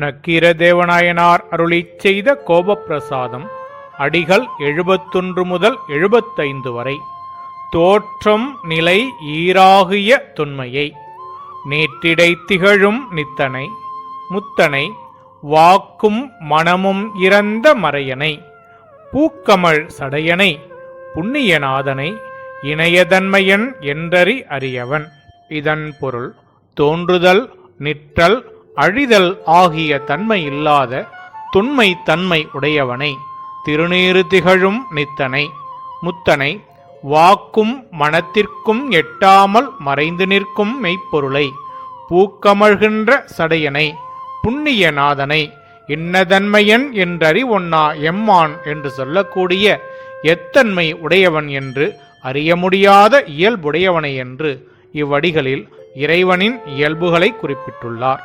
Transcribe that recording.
நக்கீரதேவநாயனார் அருளிச் செய்த கோபப்பிரசாதம் அடிகள் எழுபத்தொன்று முதல் எழுபத்தைந்து வரை. தோற்றம் நிலை ஈராகிய தொன்மையை நேற்றிடை திகழும் நித்தனை முத்தனை வாக்கும் மனமும் இறந்த மறையனை பூக்கமள் சடையனை புண்ணியநாதனை இணையதன்மையன் என்றறி அறியவன். இதன் பொருள் தோன்றுதல் நிற்றல் அழிதல் ஆகிய தன்மை இல்லாத தொன்மை தன்மை உடையவனை திருநீறு திகழும் நித்தனை. முத்தனை வாக்கும் மனத்திற்கும் எட்டாமல் மறைந்து நிற்கும் மெய்ப்பொருளை பூக்கமழ்கின்ற சடையனை புண்ணியநாதனை இன்னதன்மையன் என்றறிவொன்னா எம்மான் என்று சொல்லக்கூடிய எத்தன்மை உடையவன் என்று அறிய முடியாத இயல்புடையவனை என்று இவ்வடிகளில் இறைவனின் இயல்புகளை குறிப்பிட்டுள்ளார்.